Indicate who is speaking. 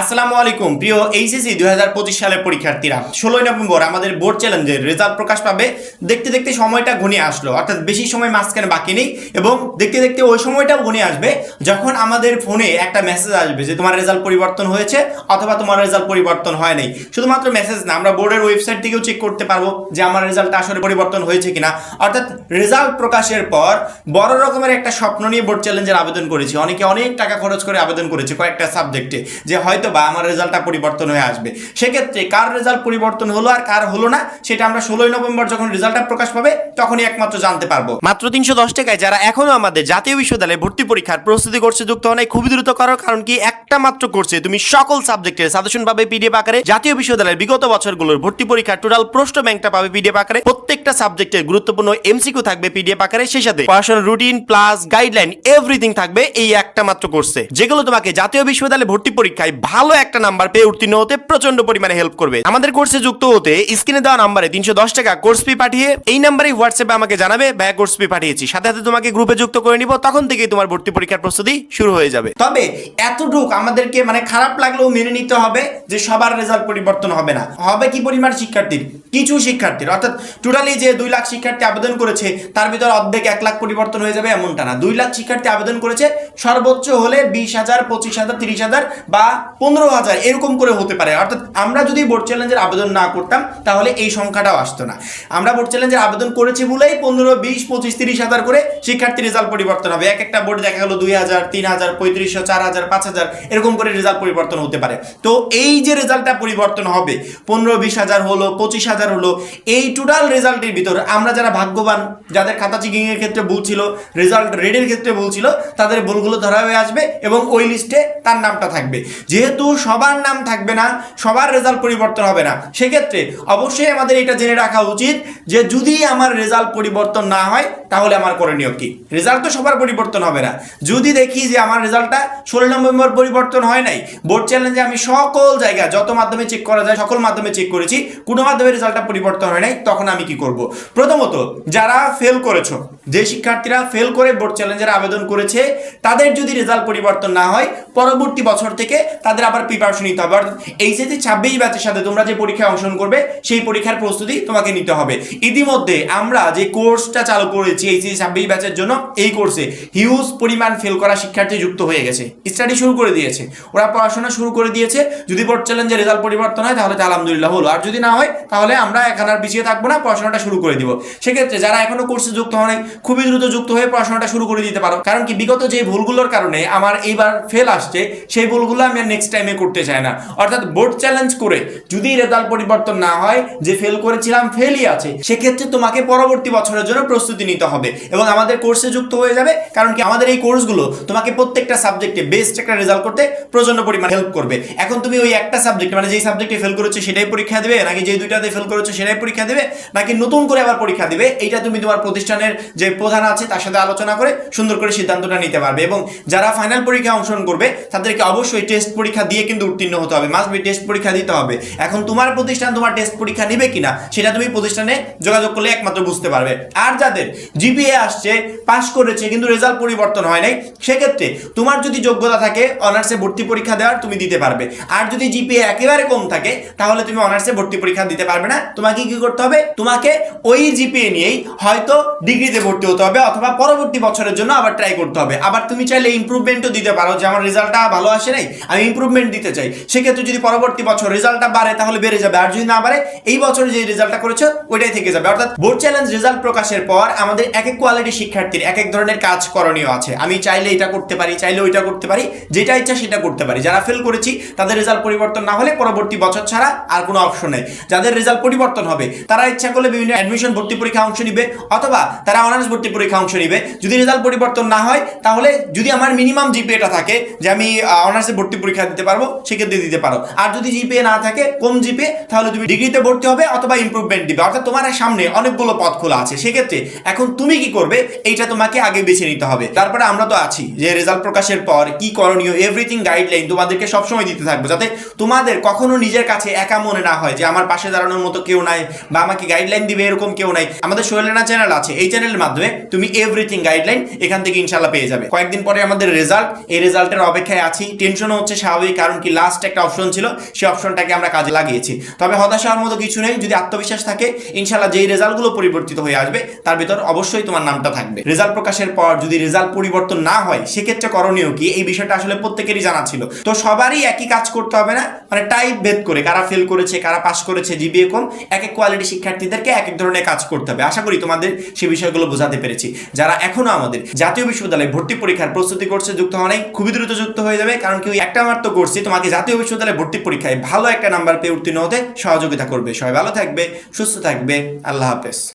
Speaker 1: আসসালামু আলাইকুম। প্রিয় এইচএসসি দুই হাজার পঁচিশ সালের পরীক্ষার্থীরা, ষোলোই নভেম্বর আমাদের বোর্ড চ্যালেঞ্জের রেজাল্ট প্রকাশ পাবে। দেখতে দেখতে সময়টা ঘনিয়ে আসলো, অর্থাৎ বেশি সময় মাঝখানে বাকি নেই এবং দেখতে দেখতে ওই সময়টাও ঘনিয়ে আসবে যখন আমাদের ফোনে একটা মেসেজ আসবে যে তোমার রেজাল্ট পরিবর্তন হয়েছে অথবা তোমার রেজাল্ট পরিবর্তন হয় নাই। শুধুমাত্র মেসেজ না, আমরা বোর্ডের ওয়েবসাইট থেকেও চেক করতে পারব যে আমার রেজাল্ট আসলে পরিবর্তন হয়েছে কিনা। অর্থাৎ রেজাল্ট প্রকাশের পর বড় রকমের একটা স্বপ্ন নিয়ে বোর্ড চ্যালেঞ্জের আবেদন করেছি। অনেকে অনেক টাকা খরচ করে আবেদন করেছে কয়েকটা সাবজেক্টে যে হয়তো বা আমার রেজাল্টটা পরিবর্তন হয়ে আসবে। সেক্ষেত্রে কার রেজাল্ট পরিবর্তন হলো আর কার হলো না, সেটা আমরা ষোলোই নভেম্বর যখন রেজাল্টটা প্রকাশ পাবে, তখনই একমাত্র জানতে পারব। মাত্র তিনশো দশ টাকায় যারা এখনও আমাদের জাতীয় বিশ্ববিদ্যালয়ে ভর্তি পরীক্ষার প্রস্তুতি করছে, যুক্ত হয় খুবই দ্রুত করো, কারণ কি একটা মাত্র কোর্সে তুমি সকল সাবজেক্টের সাজেশন পাবে পিডিএফ আকারে। জাতীয় বিশ্ববিদ্যালয়ের বিগত বছরগুলোর ভর্তি পরীক্ষার টোটাল প্রশ্ন ব্যাংকটা পাবে পিডিএফ আকারে। প্রত্যেকটা সাবজেক্টের গুরুত্বপূর্ণ এমসিকিউ থাকবে পিডিএফ আকারে। সেই সাথে পড়াশোনার রুটিন প্লাস গাইডলাইন এভরিথিং থাকবে এই একটা মাত্র কোর্সে যেগুলো তোমাকে জাতীয় বিশ্ববিদ্যালয়ে ভর্তি পরীক্ষায় ভালো একটা নাম্বার পেয়ে উত্তীর্ণ হতে প্রচণ্ড পরিমাণে হেল্প করবে। আমাদের কোর্সে যুক্ত হতে স্ক্রিনে দেওয়া নাম্বারে তিনশো দশ টাকা কোর্স ফি পাঠিয়ে এই নাম্বারে হোয়াটসঅ্যাপে আমাকে জানাবে ব্যয় কোর্স ফি পাঠিয়েছি। সাথে সাথে তোমাকে গ্রুপে যুক্ত করে নিব, তখন থেকেই তোমার ভর্তি পরীক্ষার প্রস্তুতি শুরু হয়ে যাবে। তবে এতটুক আমাদেরকে মানে খারাপ লাগলেও মেনে নিতে হবে যে সবার রেজাল্ট পরিবর্তন হবে না। হবে কি পরিমাণ শিক্ষার্থীর? কিছু শিক্ষার্থীর। অর্থাৎ টোটালি যে দুই লাখ শিক্ষার্থী আবেদন করেছে, তার ভিতর অর্ধেক এক লাখ পরিবর্তন হয়ে যাবে এমনটা না। দুই লাখ শিক্ষার্থী আবেদন করেছে সর্বোচ্চ হলে বিশ হাজার, পঁচিশ হাজার, তিরিশ হাজার বা পনেরো হাজার, এরকম করে হতে পারে। অর্থাৎ আমরা যদি বোর্ড চ্যালেঞ্জের আবেদন না করতাম, তাহলে এই সংখ্যাটাও আসতো না। আমরা বোর্ড চ্যালেঞ্জের আবেদন করেছি বলেই পনেরো, বিশ, পঁচিশ, তিরিশ হাজার করে শিক্ষার্থী রেজাল্ট পরিবর্তন হবে। এক একটা বোর্ড দেখা গেলো দুই হাজার, তিন হাজার, পঁয়ত্রিশশো, চার হাজার, পাঁচ হাজার, এরকম করে রেজাল্ট পরিবর্তন হতে পারে। তো এই যে রেজাল্টটা পরিবর্তন হবে, পনেরো, বিশ হাজার হলো, পঁচিশ হাজার হলো, এই টোটাল রেজাল্টের ভিতর আমরা যারা ভাগ্যবান, যাদের খাতা চেকিং এর ক্ষেত্রে ভুল ছিল রেজাল্ট রেডের ক্ষেত্রে ভুল ছিল, তাদের ভুলগুলো ধরা হয়ে আসবে এবং ওই লিস্টে তার নামটা থাকবে। যেহেতু সবার নাম থাকবে না, সবার রেজাল্ট পরিবর্তন হবে না। সেক্ষেত্রে অবশ্যই আমাদের এটা জেনে রাখা উচিত যে যদি আমার রেজাল্ট পরিবর্তন না হয়, তাহলে আমার করণীয় কি? রেজাল্ট তো সবার পরিবর্তন হবে না। যদি দেখি যে আমার রেজাল্টটা ষোলো নভেম্বর পরিবর্তন হয় নাই বোর্ড চ্যালেঞ্জে আমি সকল জায়গা যত মাধ্যমে চেক করা যায়, সকল মাধ্যমে চেক করেছি, কোনো মাধ্যমে রেজাল্টটা পরিবর্তন হয় নাই, তখন আমি কি করব? প্রথমত, যারা ফেল করেছ, যে শিক্ষার্থীরা ফেল করে বোর্ড চ্যালেঞ্জের আবেদন করেছে, তাদের যদি রেজাল্ট পরিবর্তন না হয়, পরবর্তী বছর থেকে তাদের আবার প্রিপারেশন নিতে হবে। অর্থাৎ এইচএসসি ছাব্বিশ ব্যাচের সাথে তোমরা যে পরীক্ষায় অংশগ্রহণ করবে, সেই পরীক্ষার প্রস্তুতি তোমাকে নিতে হবে। ইতিমধ্যে আমরা যে কোর্সটা চালু করেছি এইচএসসি ছাব্বিশ ব্যাচের জন্য, এই কোর্সে হিউজ পরিমাণ ফেল করা শিক্ষার্থী যুক্ত হয়ে গেছে। স্টাডি শুরু করে দিয়েছে। ওরা পড়াশোনা শুরু করে দিয়েছে। যদি বোর্ড চ্যালেঞ্জের রেজাল্ট পরিবর্তন হয়, তাহলে আলহামদুলিল্লাহ হলো। আর যদি না হয়, তাহলে আমরা এখন আর পিছিয়ে থাকব না, পড়াশোনাটা শুরু করে দিব। সেক্ষেত্রে যারা এখনও কোর্সে যুক্ত হয় খুবই দ্রুত যুক্ত হয়ে পড়াশোনাটা শুরু করে দিতে পারো। কারণ কি, বিগত যে ভুলগুলোর কারণে আমার এইবার ফেল আসছে, সেই ভুলগুলো আমি আর নেক্সট টাইমে করতে চাই না। অর্থাৎ বোর্ড চ্যালেঞ্জ করে যদি রেজাল্ট পরিবর্তন না হয়, যে ফেল করেছিলাম ফেলই আছে, সেক্ষেত্রে তোমাকে পরবর্তী বছরের জন্য প্রস্তুতি নিতে হবে এবং আমাদের কোর্সে যুক্ত হয়ে যাবে, কারণ কি আমাদের এই কোর্সগুলো তোমাকে প্রত্যেকটা সাবজেক্টে বেস্ট একটা রেজাল্ট করতে প্রচণ্ড পরিমাণ হেল্প করবে। এখন তুমি ওই একটা সাবজেক্ট মানে যেই সাবজেক্টে ফেল করেছ, সেটাই পরীক্ষা দেবে, নাকি যে দুইটাতে ফেল করেছ, সেটাই পরীক্ষা দেবে, নাকি নতুন করে আবার পরীক্ষা দেবে, এইটা তুমি তোমার প্রতিষ্ঠানের যে প্রধান আছে, তার সাথে আলোচনা করে সুন্দর করে সিদ্ধান্তটা নিতে পারবে এবং যারা ফাইনাল পরীক্ষা অংশগ্রহণ করবে, তাদেরকে অবশ্যই টেস্ট পরীক্ষা দিয়ে কিন্তু উত্তীর্ণ হতে হবে। মাস্ট বি টেস্ট পরীক্ষা দিতে হবে। এখন তোমার প্রতিষ্ঠান তোমার টেস্ট পরীক্ষা নেবে কিনা, সেটা তুমি প্রতিষ্ঠানে যোগাযোগ করলে একমাত্র বুঝতে পারবে। আর যাদের জিপিএ আসছে পাশ করেছে, কিন্তু রেজাল্ট পরিবর্তন হয় নাই, সেক্ষেত্রে তোমার যদি যোগ্যতা থাকে অনার্সে ভর্তি পরীক্ষা দেওয়ার তুমি দিতে পারবে। আর যদি জিপিএ একেবারে কম থাকে, তাহলে তুমি অনার্সে ভর্তি পরীক্ষা দিতে পারবে না। তোমাকে কি করতে হবে? তোমাকে ওই জিপিএ নিয়েই হয়তো ডিগ্রিতে ভর্তি হতে হবে, অথবা পরবর্তী বছরের জন্য আবার ট্রাই করতে হবে। আবার তুমি চাইলে ইমপ্রুভমেন্টও দিতে পারো যে আমার রেজাল্টটা ভালো আসে নাই, আমি ইমপ্রুভমেন্ট দিতে চাই। সেক্ষেত্রে যদি পরবর্তী বছর রেজাল্টটা বাড়ে, তাহলে বেড়ে যাবে। আর যদি না বাড়ে, এই বছরে যে রেজাল্টটা করেছ, ওইটাই থেকে যাবে। অর্থাৎ বোর্ড চ্যালেঞ্জ রেজাল্ট প্রকাশের পর আমাদের এক এক কোয়ালিটি শিক্ষার্থীর এক এক ধরনের কাজ করণীয় আছে। আমি চাইলে এটা করতে পারি, চাইলে ওইটা করতে পারি, যেটা ইচ্ছা সেটা করতে পারি। যারা ফেল করেছি, তাদের রেজাল্ট পরিবর্তন না হলে পরবর্তী বছর ছাড়া আর কোনো অপশন নেই। যাদের রেজাল্ট পরিবর্তন হবে, তারা ইচ্ছা করলে বিভিন্ন অ্যাডমিশন ভর্তি পরীক্ষা অংশ নিবে, অথবা তারা অনার্স ভর্তি পরীক্ষা অংশ নিবে। যদি রেজাল্ট পরিবর্তন না হয়, তাহলে যদি আমার মিনিমাম জিপিএটা থাকে যে আমি অনার্সে ভর্তি পরীক্ষা দিতে পারব, সেক্ষেত্রে দিতে পারো। আর যদি জিপিএ না থাকে, কম জিপিএ তাহলে তুমি ডিগ্রিতে ভর্তি হবে অথবা ইমপ্রুভমেন্ট দিবে। অর্থাৎ তোমার সামনে অনেকগুলো পথ খোলা আছে। সেক্ষেত্রে এখন তুমি কি করবে, এইটা তোমাকে আগে বেছে নিতে হবে। তারপরে আমরা তো আছি যে রেজাল্ট প্রকাশের পর কি করণীয় এভরিথিং গাইডলাইন তোমাদেরকে সবসময় দিতে থাকব। যাতে তোমাদের কখনো নিজের কাছে একা মনে না হয় যে আমার পাশে দাঁড়ানোর মতো কেউ নাই বা আমাকে গাইডলাইন দিবে এরকম কেউ নাই। আমাদের সোহেলেনা চ্যানেল আছে। এই চ্যানেলের মাধ্যমে তুমি এভরিথিং গাইডলাইন এখান থেকে ইনশাল্লাহ পেয়ে যাবে। কয়েকদিন পরে আমাদের রেজাল্ট এই রেজাল্টের অপেক্ষায় আছি। টেনশনও হচ্ছে স্বাভাবিক, কারণ কি লাস্ট একটা অপশন ছিল। সেই অপশনটাকে আমরা কাজে লাগিয়েছি। তবে হতাশা হওয়ার মতো কিছু নেই। যদি আত্মবিশ্বাস থাকে ইনশাল্লাহ যেই রেজাল্টগুলো পরিবর্তিত হয়ে আসবে, তার ভিতর অবশ্যই তোমার নামটা থাকবে। রেজাল্ট প্রকাশের পর যদি রেজাল্ট পরিবর্তন না হয়, সেক্ষেত্রে করণীয় কি? এই বিষয়টা আসলে প্রত্যেকেরই জানা ছিল। তো সবারই একই কাজ করতে হবে না? মানে টাইপ ভেদ করে, কারা ফেল করেছে, কারা পাস করেছে জিবিএ কম এক এক কোয়ালিটি শিক্ষার্থীদেরকে এক এক ধরনের কাজ করতে হবে। আশা করি তোমাদের সে বিষয়গুলো বোঝাতে পেরেছি। যারা এখনও আমাদের জাতীয় বিশ্ববিদ্যালয়ে ভর্তি পরীক্ষার প্রস্তুতি করছে যুক্ত হওয়া নেই, খুবই দ্রুত যুক্ত হয়ে যাবে, কারণ কি একটা মাত্র করছি তোমাকে জাতীয় বিশ্ববিদ্যালয়ে ভর্তি পরীক্ষায় ভালো একটা নাম্বার পেয়ে উত্তীর্ণ হতে সহযোগিতা করবে। সবাই ভালো থাকবে, সুস্থ থাকবে, আল্লাহ হাফেজ।